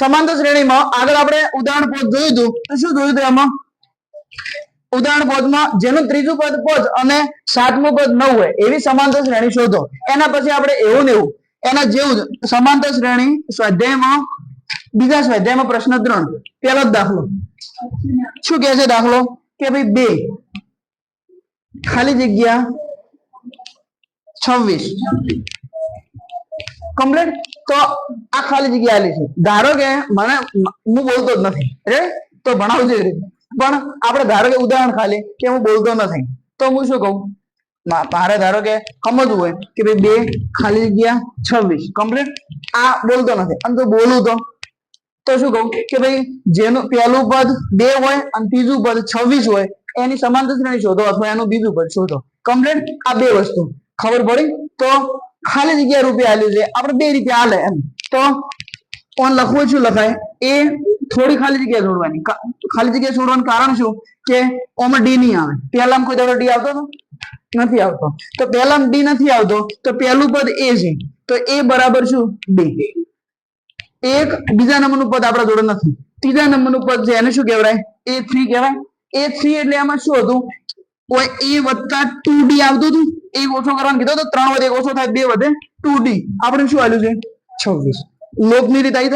સમાંતર શ્રેણીમાં આગળ આપણે ઉદાહરણ પદ જોયું હતું. તો શું જોયું હતું એમાં ઉદાહરણ પદમાં જેનું ત્રીજું પદ પદ અને સાતમું પદ નવ હોય, એવી સમાંતર શ્રેણી શોધો. એના પછી આપણે એવું ને એવું, એના જેવું સમાંતર શ્રેણી સ્વાધ્યાયમાં, બીજા સ્વાધ્યાયમાં પ્રશ્ન ત્રણ. પેલો દાખલો. શું કે છે દાખલો? કે ભાઈ બે, ખાલી જગ્યા છવ્વીસ. કમ્પ્લીટ? તો આ ખાલી જગ્યા છે. ધારો કે મને હું બોલતો જ નથી. રે તો ભણાવજો પણ આપણે ધારો કે ઉદાહરણ ખાલી કે હું બોલતો નથી. તો હું શું કહું? મારે ધારો કે સમજવું હોય કે ભાઈ બે ખાલી જગ્યા છવ્વીસ. કમ્પ્લીટ? આ બોલતો નથી. અને તો બોલું તો? તો શું કહું? કે ભાઈ જેનું પહેલું પદ બે હોય અને ત્રીજું પદ છવ્વીસ હોય, એની સમાંતર શ્રેણી શોધો અથવા એનું બીજું પદ શોધો. કમ્પ્લીટ? આ બે વસ્તુ. ખબર પડી? તો ખાલી જગ્યા રૂપિયા આલ્યું છે. આપણે બે રીતે આલે એમ. તો કોણ લખવું શું લખાય? એ થોડી ખાલી જગ્યા છોડવાની. ખાલી જગ્યા છોડવાનું કારણ શું? કે ઓમાં ડી નહીં આવે. પહેલામાં કોઈ દાડો ડી આવતો હતો? નથી આવતો. તો પહેલામાં ડી નથી આવતો, તો પહેલું પદ એ છે. તો એ બરાબર શું? ડી એક બીજા નંબરનું પદ આપણા જોડે નથી. ત્રીજા નંબરનું પદ છે, એને શું કહેવાય? એ થ્રી કહેવાય. એ થ્રી એટલે એમાં શું હતું? એ વત્તા ટુ ડી આવતું હતું? એ ઓછો કરવાનું કીધો તો ત્રણ વધે ઓછો શું આવ્યું છે? છવ્વીસ. લોકની રીત આવી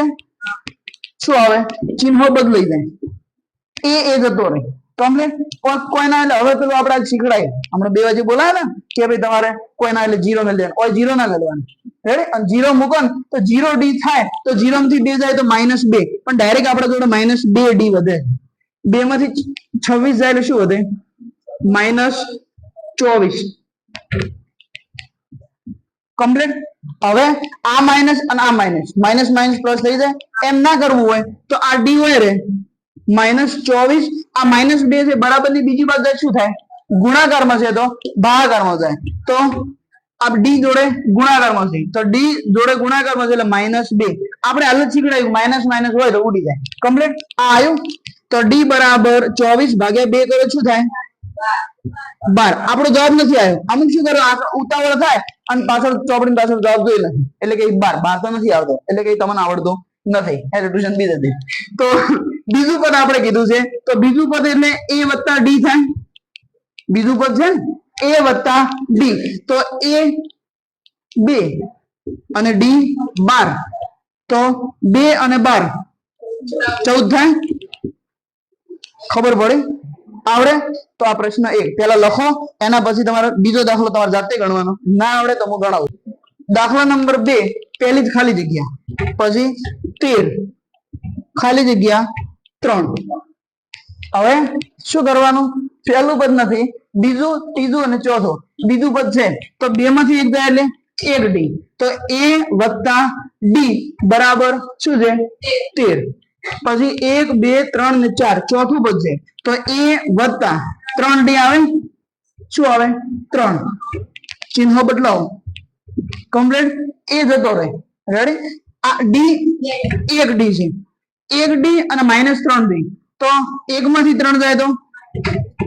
શું આવે? ચિહ્નો બદલાઈ જાય. એ એ જતો રહે કમ્પ્લીટ કોઈના એટલે હવે પેલું આપણે શીખડાય હમણાં બે વાગે બોલાયા ને, કે ભાઈ તમારે કોઈના એટલે જીરો ને લેવાનું. ઓય જીરો ના લેવાનું. રેડી જીરો મૂકો ને, તો જીરો ડી થાય. તો જીરો માંથી બે જાય તો માઇનસ બે. પણ ડાયરેક્ટ આપણા જોડે માઇનસ બે ડી વધે. બે માંથી છવ્વીસ જાય એટલે શું વધે? માઇનસ ચોવીસ. કમ્પ્લીટ હવે આ માઇનસ અને આ માઇનસ માઇનસ માઇનસ પ્લસ થઈ જાય. એમ ના કરવું હોય તો આ ડી હોય રે માઇનસ ચોવીસ. આ માઇનસ બે છે બરાબરની બીજી બાજુ શું થાય? ગુણાકારમાં છે તો ભાગાકારમાં થાય. તો આ ડી જોડે ગુણાકારમાં છે. તો ડી જોડે ગુણાકારમાં છે એટલે માઇનસ બે. આપણે હાલ જ શીખડાયું માઇનસ માઇનસ હોય તો ઉડી જાય. કમ્પ્લીટ આ આવ્યું તો ડી બરાબર ચોવીસ ભાગ્યા બે કરો શું થાય? બાર. આપણો જવાબ નથી આવ્યો. અમુક શું કરો? ઉતાવળ થાય અને પાછળ ચોપડી પાછળ જવાબ જોઈ નથી એટલે કે બાર. બાર તો નથી આવતો. એટલે કે તમને આવડતો નથી. એટલે ટ્યુશન બી નથી. તો બીજું પદ આપણે કીધું છે. તો બીજું પદ એટલે એ વત્તા ડી થાય. બીજું પદ છે એ વત્તા ડી. તો એ બે અને ડી બાર. તો બે અને બાર. ચૌદ થાય. ખબર પડી? આવડે? તો આ પ્રશ્ન એક પેલા લખો, એના પછી તમારે બીજો દાખલો તમારે જાતે ગણવાનો. ના આવડે તો હું ગણાવું. દાખલા નંબર બે, પહેલી જ ખાલી જગ્યા. પછી તેર. ખાલી જગ્યા ત્રણ. હવે શું કરવાનું? પહેલું પદ નથી, બીજું, ત્રીજું અને ચોથું. બીજું પદ છે. તો બે માંથી એક જાય એટલે એક ડી. તો એ વત્તા ડી બરાબર શું છે? તેર. પછી એક, બે, ત્રણ ને ચાર, ચોથું બચશે તો એ વત્તા ત્રણ ડી આવે શું આવે? ત્રણ. ચિહ્નો બદલાવો. કમ્પ્લીટ? એ જતો રહે. રેડી આ ડી એક ડી છે. એક ડી અને માઇનસ ત્રણ ડી. તો એક માંથી ત્રણ જાય તો?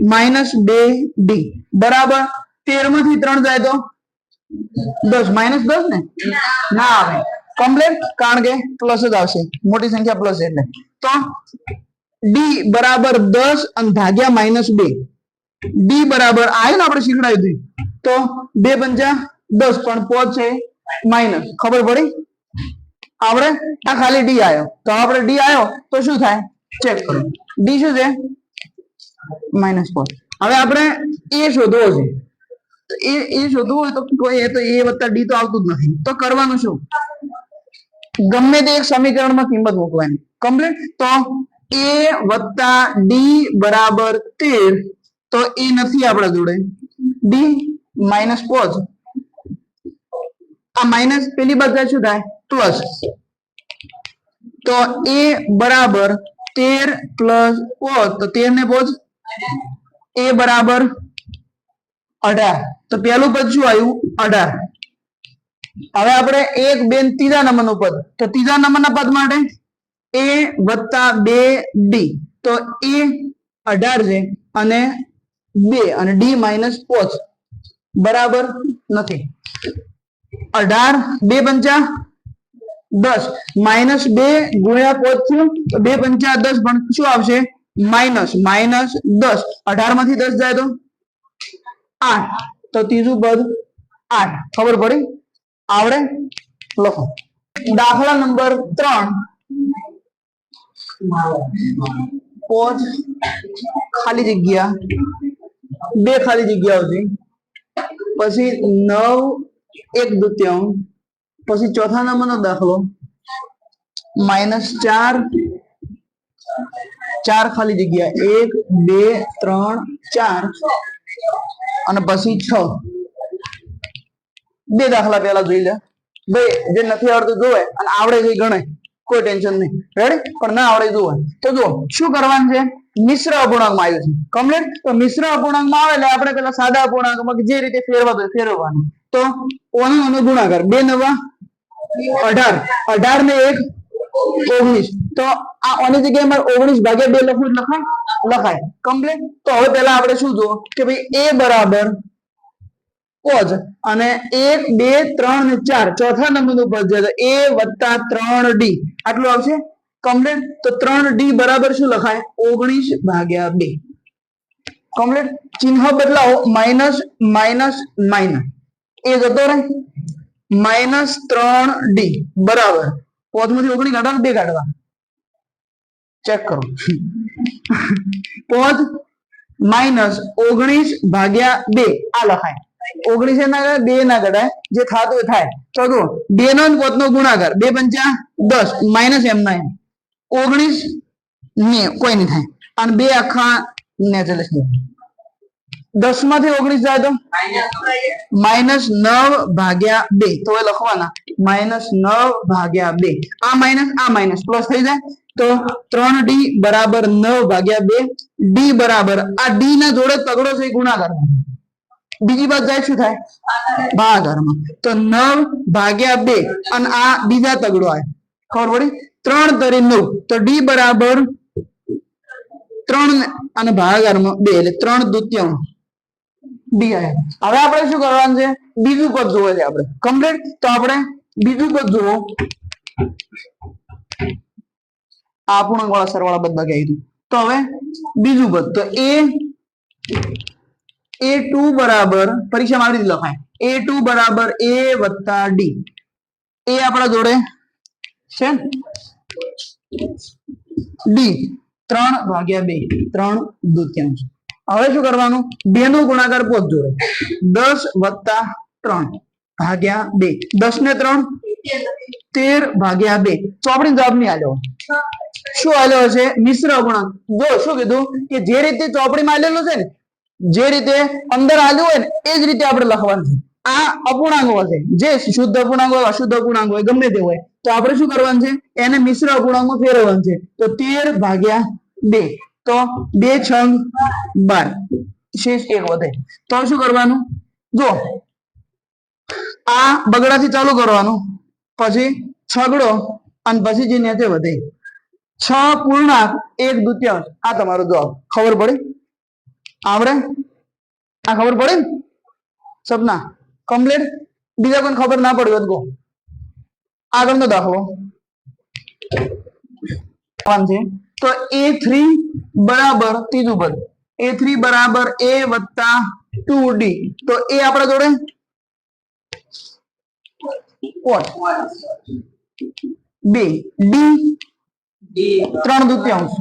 માઇનસ બે ડી. બરાબર? તેરમાંથી ત્રણ જાય તો? દસ. માઇનસ દસ ને? ના આવે. કમ્પ્લીટ કારણ કે પ્લસ જ આવશે. મોટી સંખ્યા પ્લસ એટલે. તો ડી બરાબર દસ અને ભાગ્યા માઇનસ બે. ડી બરાબર આવ્યું ને આપણે શીખડાવી હતું. તો બે પંચા દસ પણ પોચ છે માઇનસ ખબર પડી? આપણે આ ખાલી ડી આવ્યો તો આપણે ડી આવ્યો તો શું થાય? ચેક કરો. ડી શું છે? માઇનસ પોચ હવે આપણે એ શોધવો છે. એ એ શોધવું હોય તો એ તો એ વત્તા ડી તો આવતું જ નથી. તો કરવાનું શું? ગમે તે એક સમીકરણમાં કિંમત મૂકવાની. કમ્પ્લીટ તો એ વત્તા ડી બરાબર તેર, તો એ નથી આપણા જોડે. ડી માઇનસ પોચ. આ માઇનસ પેલી બાજુ શું થાય? પ્લસ તો એ બરાબર તેર પ્લસ પોચ, તો તેર ને પોચ? એ બરાબર અઢાર. તો પેલું પદ શું આવ્યું? અઢાર. હવે આપણે એક, બે ત્રીજા નંબરનું પદ. તો ત્રીજા નંબરના પદ માટે એ વત્તા બે ડી. તો એ અઢાર છે અને બે અને ડી માઇનસ પોચ. બરાબર નથી. અઢાર, બે પંચા દસ. માઇનસ બે ગુણ્યા પોચ થયું બે પંચા દસ પણ શું આવશે? માઇનસ માઇનસ દસ. અઢારમાંથી દસ જાય તો? આઠ. તો ત્રીજું પદ આઠ. ખબર પડી? આવડે? લખો. દાખલા નંબર ત્રણ. પોચ. ખાલી જગ્યા. બે ખાલી જગ્યાઓ હતી. પછી નવ, એક દુત્યાંશ. પછી ચોથા નંબરનો દાખલો. માઇનસ ચાર. ચાર ખાલી જગ્યા. એક, બે, ત્રણ, ચાર. અને પછી છ. બે દાખલા પહેલા જોઈ લે. ભાઈ જે નથી આવડતું જોવે અને આવડે છે ગણે કોઈ ટેન્શન નહીં. રેડી પણ ના આવડે જોવે. તો જો શું કરવાનું છે? મિશ્ર અપૂર્ણાંકમાં આવ્યું છે. કમ્પ્લીટ તો મિશ્ર અપૂર્ણાંકમાં આવે એટલે આપણે પેલા સાદા અપૂર્ણાંકમાં જે રીતે ફેરવા હોય ફેરવવાનું. તો ઓનો ઓનો ગુણાકાર. બે નવા, અઢાર. અઢાર ને એક, ઓગણીસ. તો આ ઓની જગ્યાએ મારે ઓગણીસ ભાગ્યા બે લખવું લખાય. લખાય. કમ્પ્લીટ તો હવે પેલા આપણે શું જુઓ કે ભાઈ એ બરાબર પોજ અને એક, બે, ત્રણ ને ચાર. ચોથા નંબરનું પદ છે. એ વત્તા ત્રણ ડી આટલું આવશે? કમ્પ્લીટ તો ત્રણ ડી બરાબર શું લખાય? ઓગણીસ ભાગ્યા બે. કમ્પ્લીટ ચિહ્ન બદલાવો. માઇનસ માઇનસ માઇનસ એ જતો રહે. માઇનસ ત્રણ ડી બરાબર. પોતમાંથી ઓગણીસ કાઢવા બે કાઢવા. ચેક કરો. પોત માઇનસ ઓગણીસ ભાગ્યા બે. આ લખાય. ઓગણીસ ના કઢાય બે ના કઢાય જે થતું થાય. તો જો બે નો પોત નો ગુણાકાર, બે પંચા દસ માઇનસ એમ ના એમ. ઓગણીસ ને કોઈ નહીં થાય. અને બે આખા નેચરલ દસમાંથી ઓગણીસ જાય તો? માઇનસ નવ ભાગ્યા બે. તો એ લખવાના. માઇનસ નવ ભાગ્યા બે. આ માઇનસ આ માઇનસ પ્લસ થઈ જાય. તો ત્રણ ડી બરાબર નવ ભાગ્યા બે. ડી બરાબર આ ડી ના જોડે તગડો છે ગુણાકાર. બીજી બાજુ જાય શું થાય? ભાગાકારમાં તો નવ ભાગ્યા બે અને આ બીજા તગડો આવે. ખબર પડી? ત્રણ તરી નવ. તો ડી બરાબર ત્રણ અને ભાગાકારમાં બે એટલે ત્રણ દુત્યાંશ ડી આવે હવે આપણે શું કરવાનું છે? બીજું પદ જોવે છે આપણે. કમ્પ્લીટ તો આપણે બીજું પદ જોવો. આ પૂર્ણાંક વાળા સરવાળા બધા કહી દીધું તો હવે બીજું પદ. તો એ એ ટુ બરાબર, પરીક્ષામાં આવી રીતે લખાય. એ ટુ બરાબર એ વત્તા ડી એ આપણા જોડે છે ડી ત્રણ ભાગ્યા બે, ત્રણ દુત્યાંશ. હવે શું કરવાનું? બે નો ગુણાકાર પોત જોડે. દસ વત્તા ત્રણ ભાગ્યા બે. દસ ને ત્રણ? તેર ભાગ્યા બે. ચોપડી જવાબ નહીં આલ્યો શું આલ્યો છે મિશ્ર ગુણાંક જો શું કીધું? કે જે રીતે ચોપડીમાં આલેલો છે ને જે રીતે અંદર આવ્યું હોય ને, એ જ રીતે આપણે લખવાનું આ અપૂર્ણાંગો હશે જે શુદ્ધ અપૂર્ણાંગ હોય, અશુદ્ધ અપૂર્ણાંગ હોય, ગમે તે હોય, તો આપણે શું કરવાનું છે? એને મિશ્ર અપૂર્ણાંકમાં ફેરવવાનું છે. તો તેર ભાગ્યા બે. તો બે છંગ બાર. શેષ એક વધે. તો શું કરવાનું? જો, આ બગડાથી ચાલુ કરવાનું. પછી છગડો અને પછી જે નીચે વધે. છ પૂર્ણાંક એક દુત્યાંશ આ તમારો જવાબ. ખબર પડી? આવડે? આ ખબર પડે ને? સપના. કમ્પ્લીટ બીજા કોઈને ખબર ના પડી હોય તો. આગળનો દાખલો છે. તો એ થ્રી બરાબર ત્રીજું પદ. એ થ્રી બરાબર એ વત્તા ટુ ડી તો એ આપણા જોડે? બે. ડી ત્રણ દુત્યાંશ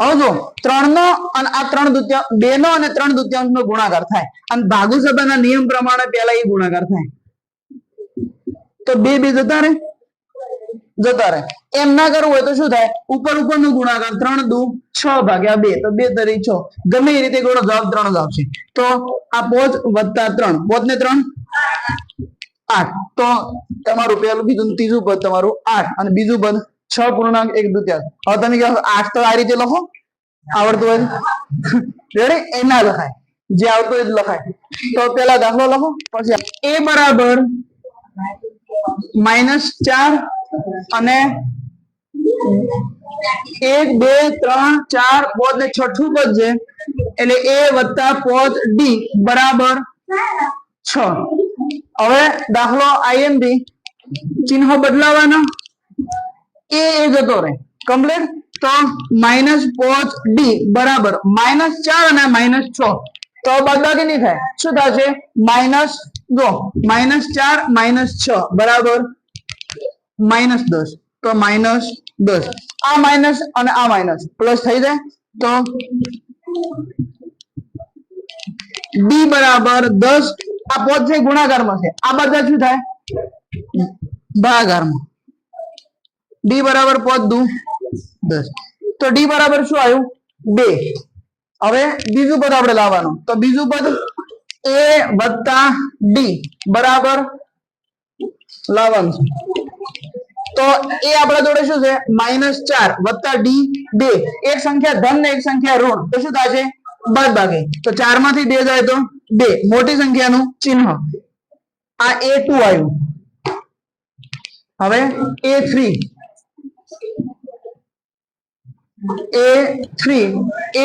હવે જો ત્રણ નો અને આ ત્રણ દુત્યાંશ બે નો અને ત્રણ દુત્યાંશ નો ગુણાકાર થાય. અને ભાગુ સભાના નિયમ પ્રમાણે પેલા એ ગુણાકાર થાય. તો બે બે જતા રે જતા રહે. એમ ના કરવું હોય તો શું થાય? ઉપર ઉપરનું ગુણાકાર ત્રણ દુ છ ભાગ્યા બે. તો બે તરી છ. ગમે એ રીતે ગણો, જવાબ ત્રણ જ આવશે. તો આ પોચ વત્તા ત્રણ. પોચ ને ત્રણ? આઠ. તો તમારું પેલું બીજું, ત્રીજું પદ તમારું આઠ. અને બીજું પદ? છ પૂર્ણાંક એક દુત્યાંશ હવે તમે કહો આઠ તો આ રીતે લખો. આવડતું હોય રેડી એ ના લખાય. જે આવતું હોય લખાય. તો પેલા દાખલો લખો, પછી એ બરાબર માઇનસ ચાર અને એક, બે, ત્રણ, ચાર પોત ને છઠ્ઠું પદ છે? એટલે એ વત્તા પોત ડી બરાબર છ. હવે દાખલો આઈએમપી ચિહ્ન બદલાવાનો. એ જતો રહે. કમ્પ્લીટ તો માઇનસ પોચ ડી બરાબર. માઇનસ ચાર અને માઇનસ છ. તો બાદબાકી નહીં થાય. શું થશે? માઇનસ જો માઇનસ ચાર માઇનસ છ, બરાબર? માઇનસ દસ. તો માઇનસ દસ. આ માઇનસ અને આ માઇનસ પ્લસ થઈ જાય? તો ડી બરાબર દસ. આ પોત છે ગુણાકારમાં છે. આ બધા શું થાય? ભાગાકારમાં. ડી બરાબર પોત દુ દસ તો ડી બરાબર શું આવ્યું? બે. હવે બીજું પદ આપણે લાવવાનું. તો બીજું પદ એ વત્તા ડી બરાબર લાવવાનું છે. તો એ આપણા જોડે શું છે? માઇનસ ચાર વત્તા ડી બે. એક સંખ્યા ધન ને એક સંખ્યા ઋણ. તો શું થશે? બાદ બાકી તો ચારમાંથી બે જાય તો બે. મોટી સંખ્યાનું ચિહ્ન. આ એ ટુ આવ્યું. હવે A three. A three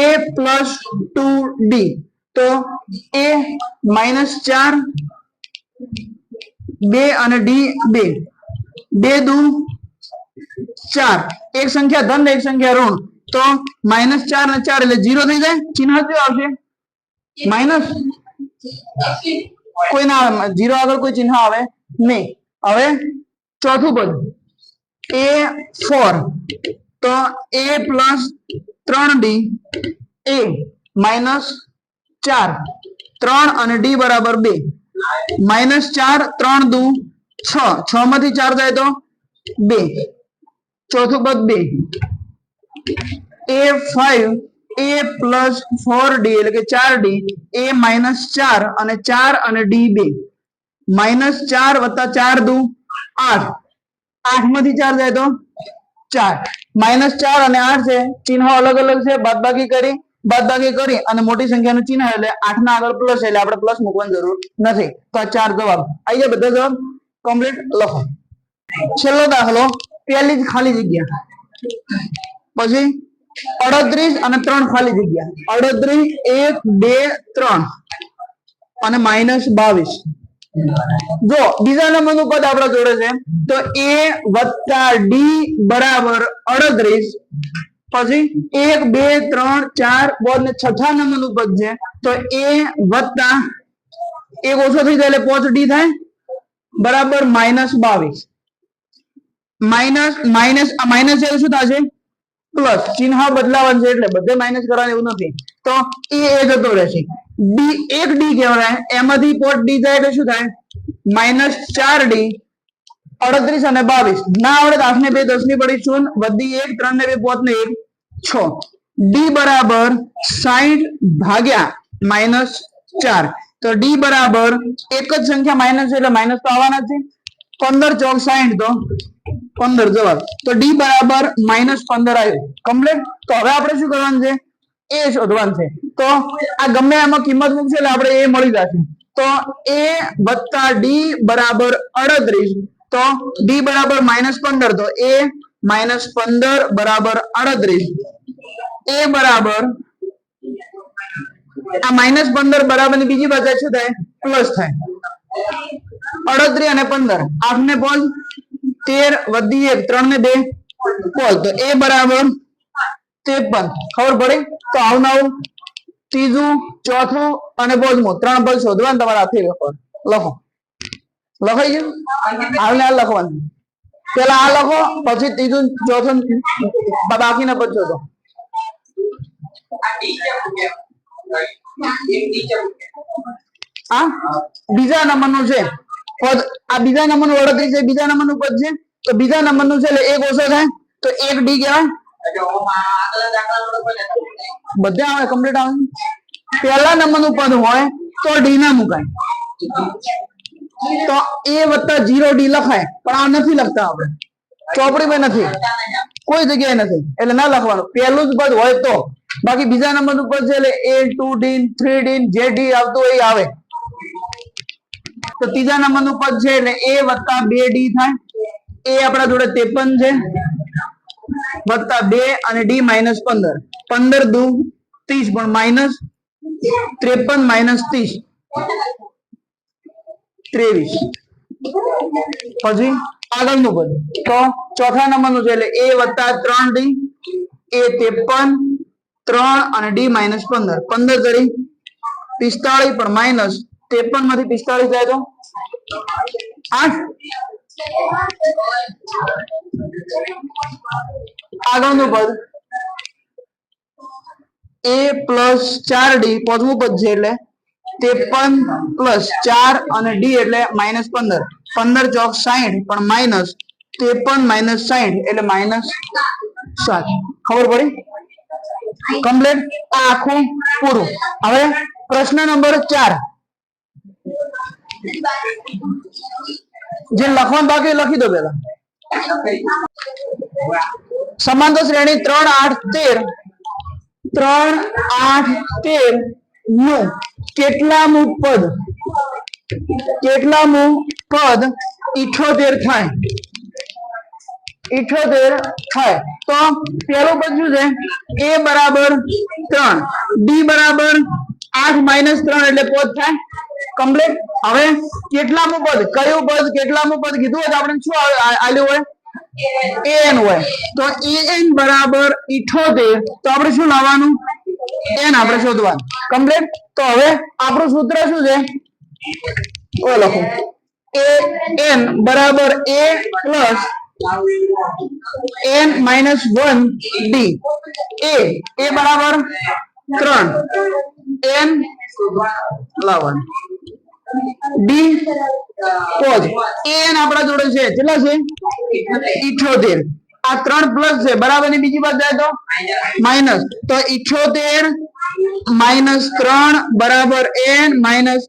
A plus two D તો એ માઇનસ ચાર બે અને ડી બે બે દુ ચાર. એક સંખ્યા ધન, એક સંખ્યા ઋણ. તો માઇનસ ચાર ને ચાર એટલે જીરો થઈ જાય. ચિહ્ન કયું આવશે? માઇનસ કોઈ ના આવે? જીરો આગળ કોઈ ચિહ્ન આવે નહીં. હવે ચોથું પદ. એ ફોર તો એ પ્લસ ત્રણ ડી એ માઇનસ ચાર. ત્રણ અને ડી બરાબર બે. માઇનસ ચાર, ત્રણ દુ, છ. છ માંથી ચાર જાય તો બે. ચોથું પદ બે. A five A plus four D એટલે કે ચાર ડી એ માઇનસ ચાર અને ચાર અને ડી બે. માઇનસ ચાર વત્તા ચાર દુ, આઠ. આઠમાંથી ચાર જાય તો ચાર. માઇનસ ચાર અને આઠ છે. ચિહ્નો અલગ અલગ છે. બાદબાકી કરી બાદબાકી કરી અને મોટી સંખ્યાનું ચિહ્ન એટલે આઠ ના આગળ પ્લસ એટલે આપણે પ્લસ મૂકવાની જરૂર નથી. તો આ ચાર જવાબ. આવી ગયા બધા જવાબ? કમ્પ્લીટ લખો. છેલ્લો દાખલો. પહેલી જ ખાલી જગ્યા. પછી અડત્રીસ અને ત્રણ ખાલી જગ્યા. અડત્રીસ, એક, બે, ત્રણ અને માઇનસ બાવીસ. જો, બીજા નંબરનું પદ આપણા જોડે છે. તો એ વત્તા ડી બરાબર અડત્રીસ, પછી એક, બે, ત્રણ, ચાર પદ ને છઠ્ઠા નંબરનું પદ છે. તો એ વત્તા એક ઓછો થઈ જાય એટલે પોચ ડી થાય. બરાબર માઇનસ બાવીસ. માઇનસ માઇનસ માઇનસ એટલે શું થશે? પ્લસ. ચિહ્ન બદલાવાનું છે એટલે બધે માઇનસ કરવાનું એવું નથી. તો એ જતો રહેશે. ડી एक डी કહેવાય એમાંથી પોટ ડી જાય એટલે શું થાય માઇનસ ચાર ડી અડત્રીસ અને બાવીસ ના આવડે આઠ ને બે દસની પડી શૂન વધી એક ત્રણ ને બે પોત ને એક છ ડી બરાબર સાઈઠ ભાગ્યા માઇનસ ચાર તો ડી બરાબર એક જ સંખ્યા માઇનસ એટલે માઇનસ તો આવવાના છે। પંદર ચોક સાઈઠ તો, પંદર, જવાબ. તો ડી બરાબર માઇનસ પંદર આવ્યું. કમ્પ્લીટ તો હવે આપણે શું કરવાનું છે? એ શોધવાનું છે. તો આ ગમે એમાં કિંમત મૂકશે એટલે આપણે એ મળી જશે. તો એ વત્તા ડી બરાબર અડત્રીસ. તો ડી બરાબર માઇનસ પંદર. તો એ માઇનસ પંદર બરાબર અડત્રીસ. એ બરાબર આ માઇનસ પંદર બરાબરની બીજી બાજુ શું થાય? પ્લસ થાય. અડત્રીસ અને પંદર. આઠ ને પોલ તેર વધી એક. ત્રણ ને બે. પોલ તો એ બરાબર ત્રેપન ખબર પડી? તો આવું નવું ત્રીજું, ચોથું અને પાંચમું. ત્રણ પદ શોધવાનું તમારે હાથે લખો લખો. લખાઈ ગયું? આવીને આ લખવાનું. પેલા આ લખો, પછી ત્રીજું, ચોથું બાકીના પદ શોધો. આ બીજા નંબરનું છે. પદ, આ બીજા નંબરનું અડત્રીસ છે. બીજા નંબરનું પદ છે. તો બીજા નંબરનું છે એટલે એક ઓછો થાય. તો એક ડી કહેવાય. બધે આવે કમ્પ્લીટ આવે? પહેલા નંબરનું પદ હોય તો ડી ના મુકાય. તો એ વત્તા જીરો ડી લખાય. પણ આ નથી લખતા આપણે. ચોપડીમાં નથી. કોઈ જગ્યાએ નથી. એટલે ના લખવાનું. પહેલું જ પદ હોય તો. બાકી બીજા નંબરનું પદ છે એટલે A two D three D જે ડી આવતું હોય એ આવે. તો ત્રીજા નંબરનું પદ છે એટલે એ વત્તા બે ડી થાય. એ આપણા જોડે ત્રેપન છે. વત્તા બે અને ડી માઇનસ પંદર. પંદર દુ ત્રીસ પણ માઇનસ ત્રેપન માઇનસ ત્રીસ. ત્રેવીસ. પછી આગળનું પદ. તો ચોથા નંબરનું છે એટલે એ વત્તા ત્રણ ડી, એ ત્રેપન, ત્રણ અને ડી માઇનસ પંદર. પંદર તરી પિસ્તાળીસ પણ માઇનસ ત્રેપનમાંથી પિસ્તાળીસ જાય તો આઠ. આગળનું પદ એ પ્લસ ચાર ડી પાંચમું પદ છે એટલે ત્રેપન પ્લસ ચાર અને ડી એટલે માઇનસ પંદર. પંદર ચોક સાહીઠ પણ માઇનસ ત્રેપન માઇનસ સાહીઠ એટલે માઇનસ સાત. ખબર પડી? કમ્પ્લીટ આ આખું પૂરું. હવે પ્રશ્ન નંબર ચાર. જે લખવાનું બાકી લખી દો પેલા સમાંતર શ્રેણી ત્રણ આઠ તેર. ત્રણ આઠ તેરનું કેટલામું પદ? કેટલામું પદ ઇઠોતેર થાય. ઇઠોતેર થાય. તો પેલું પદ શું છે? એ બરાબર ત્રણ. ડી બરાબર આઠ માઇનસ ત્રણ એટલે પદ થાય. કમ્પ્લીટ. હવે કેટલામું પદ? કયું પદ? કેટલામું પદ? કીધું હોય આપણે શું આવ્યું હોય? એન હોય. તો એન બરાબર ઇઠોતેર. તો આપણે શું લાવવાનું? એન આપણે શોધવાનું. કમ્પ્લીટ તો હવે આપણું સૂત્ર શું છે? ઓ, લખો. એ એન બરાબર A plus N minus one D A A બરાબર ત્રણ. એન લાવવાનું. D, pause. એન આપણા જોડે છે. કેટલા છે? ઇઠોતેર આ ત્રણ પ્લસ છે. બરાબર? ની બીજી બાજુ જાય તો? માઇનસ. તો ઇઠોતેર માઇનસ ત્રણ બરાબર એન માઇનસ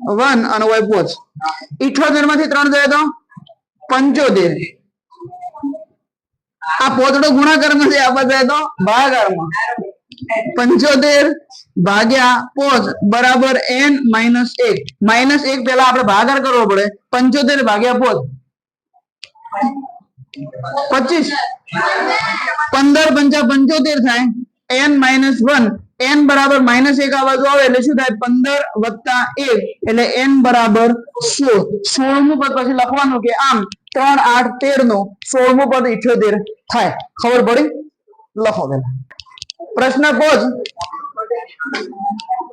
વન અને વાય પોચ ઇઠોતેરમાંથી ત્રણ જાય તો? પંચોતેર. આ પોતડો ગુણાકારમાંથી આપવા જાય તો? ભાગાકારમાં. પંચોતેર ભાગ્યા પોચ બરાબર એન માઇનસ એક. માઇનસ એક પેલા આપણે ભાગાકાર કરવો પડે. પંચોતેર ભાગ્યા પોચ. પચીસ. પંદર પંચા પંચોતેર થાય. N minus one. એન બરાબર માઇનસ એક આ આવે એટલે શું થાય? પંદર વત્તા એક. એટલે એન બરાબર સોળ. સોળમું પદ પછી લખવાનું કે આમ ત્રણ આઠ તેરનું સોળમું પદ ઇઠ્યોતેર થાય. ખબર પડી? લખો પેલા. પ્રશ્ન પોચ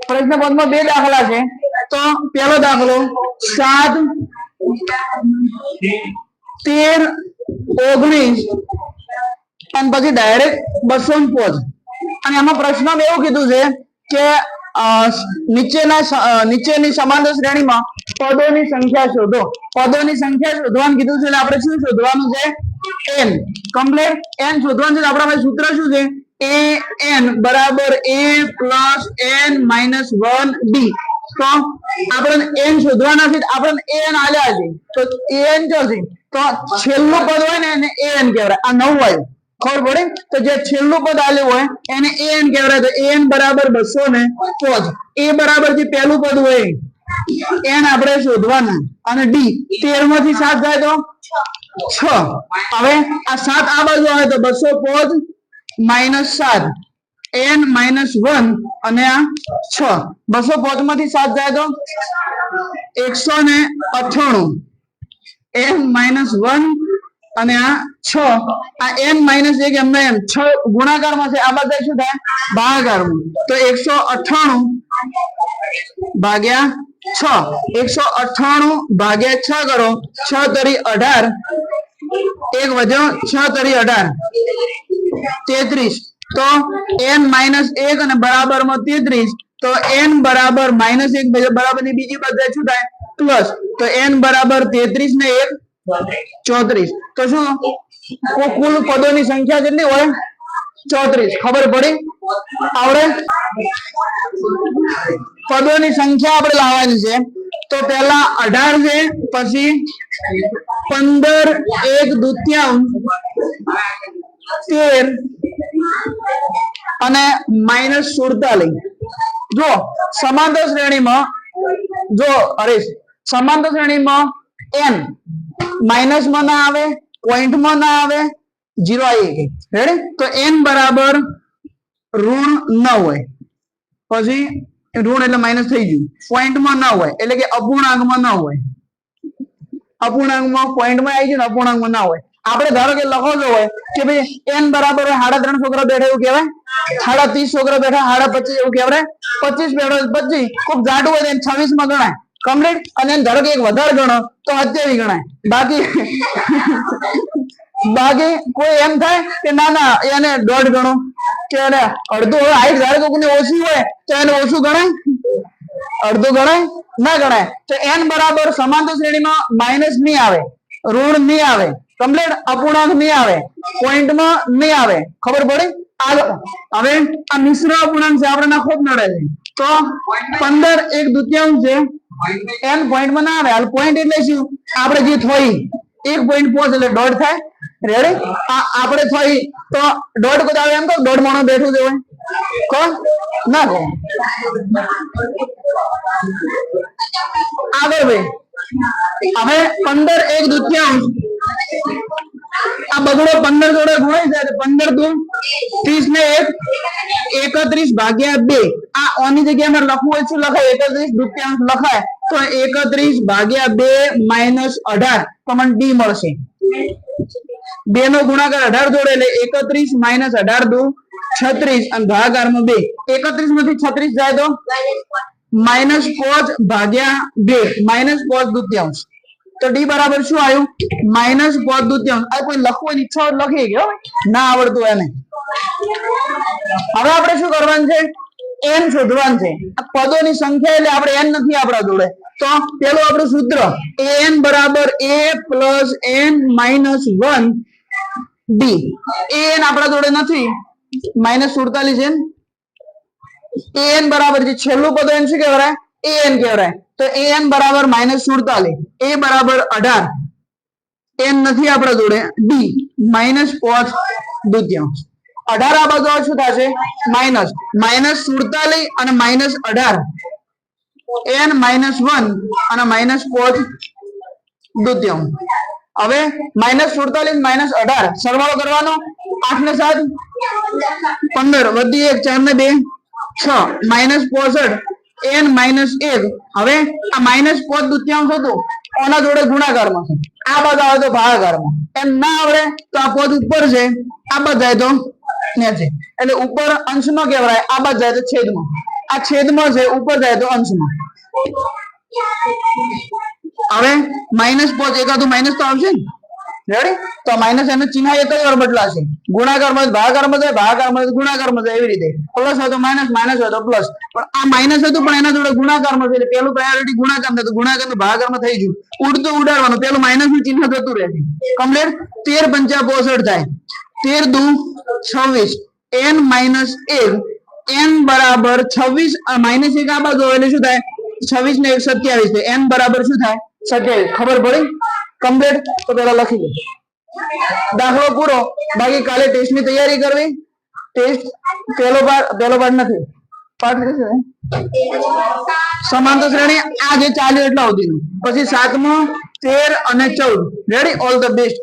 પ્રશ્ન પદમાં બે દાખલા છે. તો પહેલો દાખલો, સાત, તેર, ઓગણીસ, અને પછી ડાયરેક્ટ બસો ને પોચ. અને એમાં પ્રશ્નમાં એવું કીધું છે કે નીચેના નીચેની સમાંતર શ્રેણીમાં પદોની સંખ્યા શોધો. પદોની સંખ્યા શોધવાનું કીધું છે એટલે આપણે શું શોધવાનું છે? એન કમ્પ્લેટ એન શોધવાનું છે આપણા સૂત્ર શું છે? એ એન બરાબર a plus n minus one d તો આપણે એન શોધવાના છે આપણે એન આલ્યા છે. તો એન જો છે? તો છેલ્લું પદ હોય ને, એને એન કહેવાય. આ નવ હોય. ખબર પડે? તો જે છેલ્લું પદ આલ્યું હોય, એને એન કહેવાય. તો એન બરાબર બસો ને પોચ એ બરાબર જે પહેલું પદ હોય એન આપણે શોધવાના. અને ડી તેરમાંથી સાત થાય તો છ. હવે આ સાત આ બાજુ આવે તો બસો પોચ માઇનસ સાત, એન માઇનસ વન અને આ છ. બસો પોચમાંથી સાત જાય તો એકસો ને અઠાણું એન માઇનસ વન અને આ છ. આ એન માઇનસ એક એમને એમ. છ ગુણાકારમાં છે. આ બધા શું થાય? ભાગાકારમાં. તો એકસો અઠાણું ભાગ્યા છ. એકસો અઠાણું ભાગ્યા છ કરો. છ તરી અઢાર. એક વધ્યો, છ તરી અઢાર. તેત્રીસ. તો એન માઇનસ એક અને બરાબરમાં તેત્રીસ. તો એન બરાબર માઇનસ એક બરાબરની બીજી બધા થાય? પ્લસ. તો એન બરાબર તેત્રીસ ને એક ચોત્રીસ. તો શું? કુલ પદોની સંખ્યા કેટલી હોય? ચોત્રીસ. ખબર પડી? આવડે? પદોની સંખ્યા આપણે લાવવાની છે. તો પેલા અઢાર છે, પછી પંદર, એક દુત્યાંશ, તેર અને માઇનસ સુડતાલીસ. જો સમાંતર શ્રેણીમાં જો હરીશ, સમાંતર શ્રેણીમાં એન માઇનસમાં ના આવે પોઈન્ટમાં ના આવે જીરો આવી રેડી તો એન બરાબર ઋણ ન હોય. પછી ઋણ એટલે માઇનસ થઈ ગયું. પોઈન્ટમાં ન હોય, એટલે કે અપૂર્ણાંકમાં ન હોય. અપૂર્ણાંકમાં પોઈન્ટમાં આવી ગયું ને અપૂર્ણાંકમાં ના હોય. આપણે ધારો કે લખો હોય કે ભાઈ એન બરાબર સાડા ત્રણ છોકરા બેઠા એવું કહેવાય? સાડા ત્રીસ છોકરા બેઠા, સાડા પચીસ એવું કહેવાય? પચીસ બેઠો પચીસ. ખૂબ જાડું હોય એને છવ્વીસમાં ગણાય. કમ્પ્લીટ અને ધારો કે એક વધારે ગણો તો અત્યાવી ગણાય. બાકી બાકી કોઈ એમ થાય કે ના ના, એને દોઢ ગણો. કે અડધું હાઈટ ધારે કોઈને ઓછી હોય, તો એને ઓછું ગણાય. અડધો ગણાય, ના ગણાય. તો એન બરાબર સમાંતર શ્રેણીમાં માઇનસ નહીં આવે, ઋણ નહીં આવે કમ્પ્લીટ અપૂર્ણાંક નહીં આવે પોઈન્ટમાં નહીં આવે. ખબર પડી? આગળ હવે આ મિશ્ર અપૂર્ણાંક છે આપણે ખૂબ નડે છે. તો પંદર એક દુત્યાંશ છે. એન પોઈન્ટમાં ના આવે. હાલ પોઈન્ટ એટલે શું? આપણે જે થઈ એક પોઈન્ટ પોચ એટલે દોઢ થાય. રેડી આપણે થઈ તો દોઢ કદ આવે એમ કહો દોઢ માણો બેઠું હોય કહો ના. કહો આગળ ભાઈ. હવે પંદર એક દુત્યાંશ. આ બગડો પંદર જોડે ગુણાઈ છે પંદર દુ ત્રીસ ને એક, એકત્રીસ ભાગ્યા બે. આ ઓની જગ્યાએ મારે લખવું હોય શું લખાય? એકત્રીસ દુત્યાંશ લખાય. તો એકત્રીસ ભાગ્યા બે માઇનસ અઢાર. તમને ડી મળશે. બે નો ગુણાકાર અઢાર જોડે એટલે એકત્રીસ માઇનસ અઢાર દુ છત્રીસ અને ભાગાકારમાં બે. એકત્રીસમાંથી છત્રીસ જાય તો? માઇનસ પોચ ભાગ્યા બે. માઇનસ પોચ દુત્યાંશ. તો ડી બરાબર શું આવ્યું? માઇનસ પોચ દુત્યાંશ આ કોઈ લખવાની ઈચ્છા લખી ગયો ના આવડતું એને. હવે આપણે શું કરવાનું છે? એન શોધવાનું છે. આ પદોની સંખ્યા એટલે આપણે એન નથી આપણા જોડે. તો પેલું આપણું સૂત્ર. એન બરાબર a plus n minus one d n આપણા જોડે નથી. માઇનસ સુડતાલીસ એન એન બરાબર જે છેલ્લું પદ એન શું કહેવાય? એન કહેવાય. તો એન બરાબર માઇનસ સુડતાલીસ. બરાબર અઢાર. એન નથી આપણા જોડે. ડી માઇનસ પાંચ દુત્યાંશ. અઢાર આ બાજુ શું થશે? માઇનસ માઇનસ સુડતાલીસ અને માઇનસ અઢાર. એન માઇનસ વન અને માઇનસ પાંચ દુત્યાંશ. હવે માઇનસ સુડતાલીસ માઇનસ અઢાર. સરવાળો કરવાનો? આઠ ને સાત? પંદર. વધી એક, ચાર ને બે, છ. માઇનસ પોસઠ. એન માઇનસ એક હવે આ માઇનસ પોચ દુત્યાંશ હતું, આના જોડે ગુણાકારમાં છે. આ બધા આવે તો ભાગાકારમાં. એમ ના આવડે તો આ પોત ઉપર છે. આ બધા જાય તો નીચે એટલે ઉપર અંશમાં કહેવાય, આ બધા જાય તો છેદમાં. આ છેદમાં છે, ઉપર જાય તો અંશમાં. હવે માઇનસ પોચ એકાદું માઇનસ તો આવશે ને. રેડી તો માઇનસ એનું ચિહ્ન એક જ વાર બદલાશે. ગુણાકારમાં ભાગાકારમાં જાય, ભાગાકારમાં ગુણાકારમાં જાય, એવી રીતે. પ્લસ હોય તો માઇનસ માઇનસ હોય તો પ્લસ પણ આ માઇનસ હતું પણ એના જોડે ગુણાકારમાં એટલે પેલું પ્રાયોરિટી ગુણાકાર થતું ગુણાકારનું ભાગાકારમાં થઈ ગયું. ઉડતું ઉડાડવાનું, પેલું માઇનસનું ચિહ્ન જતું રહે કમ્પ્લીટ તેર પંચા પોસઠ થાય. તેર દુ છવ્વીસ. એન માઇનસ એક. એન બરાબર છવ્વીસ માઇનસ એક આ બાજુ એટલે શું થાય? છવ્વીસ ને એક સત્યાવીસ એન બરાબર શું થાય? સત્યાવીસ. ખબર પડી? કમ્પ્લીટ તો પેલા લખી દો. દાખલો પૂરો. બાકી કાલે ટેસ્ટની તૈયારી કરવી. ટેસ્ટ પેલો પાર્ટ પેલો પાર્ટ નથી. પાર્ટ સમાંતર શ્રેણી આ જે ચાલ્યું એટલા સુધીનું. પછી સાતમો, તેર અને ચૌદ. Ready all the best